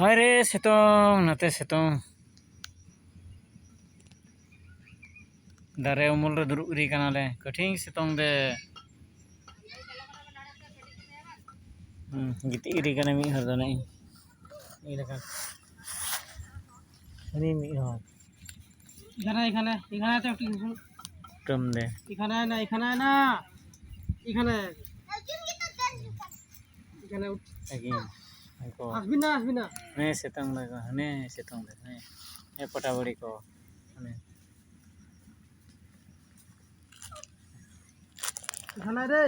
ᱦᱳᱭ ᱨᱮ ᱥᱤᱛᱩᱝ ᱱᱚᱛᱮ ᱥᱤᱛᱩᱝ ᱫᱟᱨᱮ ᱩᱢᱩᱞ ᱨᱮ ᱫᱩᱲᱩᱵ ᱜᱤᱰᱤ ᱠᱟᱱᱟᱞᱮ ᱠᱚᱴᱷᱤᱱ ᱥᱤᱛᱩᱝ ᱫᱮ ᱦᱩᱸ ᱜᱤᱛᱤᱡ ᱜᱤᱰᱤ ᱠᱟᱱᱟ ᱢᱤᱫ ᱦᱚᱲ ᱫᱚ ᱱᱮᱜᱼᱮ ᱢᱤᱫ ᱞᱮᱠᱟ উনি মিট হন এখানে এখানে এখানে আছে একটু কিছু। টম দে এখানে আয় না এখানে আয় না এখানে এখানে উঠ। আসবি না আসবি না da ko ne setong da ne e patawari ko ne এখানে আয় রে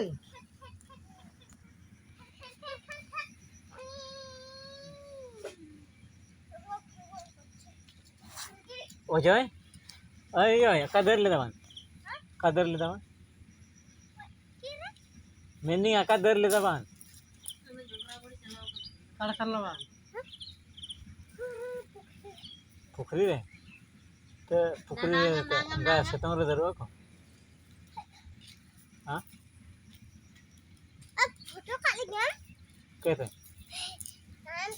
ojoy ay ay kader le dawan kader le dawan meni akader le dawan কাড়া কাড়লা বা पुखरी रे तो पुखरी रे गा setong re daru ko ha photo काढले कैसे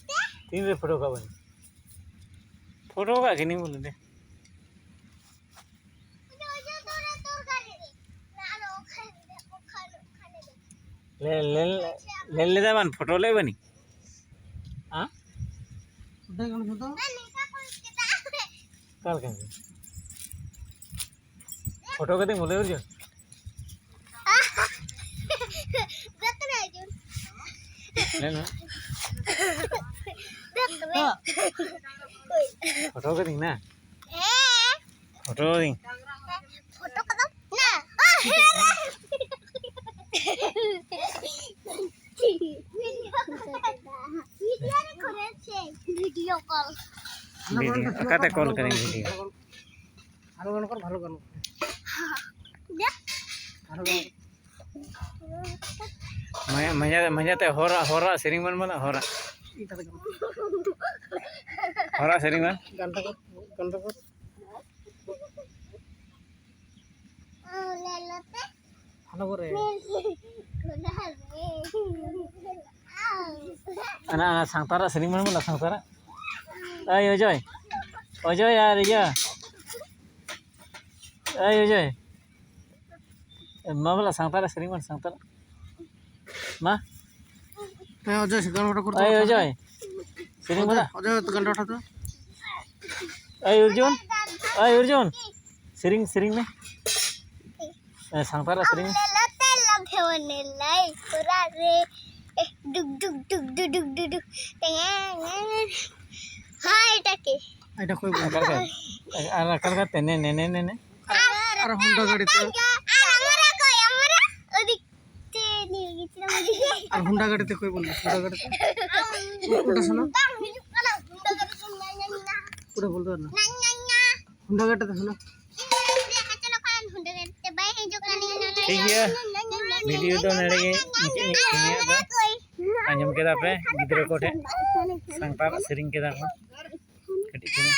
का तीन रे फोटो का बनी फोटो का कि नहीं बोले दे ले ले ले ले दावन फोटो ले बनी हाँ দেখুন ফটো কেতে বলে উঠছেন ফটো কেতে না ফটো দিন ফটো না? ভিডিও কল কাটা কল করেন ভিডিও ভালো গান কর ভালো গান মজা মজাতে হরা হরা সেরিং মান মানে হরা হরা সেরিং মান গানটা কর গানটা কর। ভালো করে। আনা আনা সাংতারা সেরিং মান মানে সাংতারা। Joy ojoy यार ya ayo joy ma bala sangtara sering mana sangtara ma হ্যাঁ অজয় সে গানটা করতে ayo joy sering mana Ajay তো গানটা ওঠাতো ayo urjun sering sering nih eh, sangtara sering লেলোতে লভেওনে লাই তোরা রে ডুক ডুক ডুক ডুক ডুক ডুক ডুক হ্যাঁ এটা কি এটা কই বল akar kan akar kan tene nene nene আর হুন্ডা গাড়িতে আর আমরা কই আমরা ওদিকে নিয়ে গেছিলাম ওদিকে আর হুন্ডা গাড়িতে কই বল হুন্ডা গাড়িতে ওটা শোনো ওটা বলতে পার না হুন্ডা গাড়িতে শোনো ठीक है वीडियो तो नड़े नीचे नीचे दा anjum keda pe gidra ko the এখানে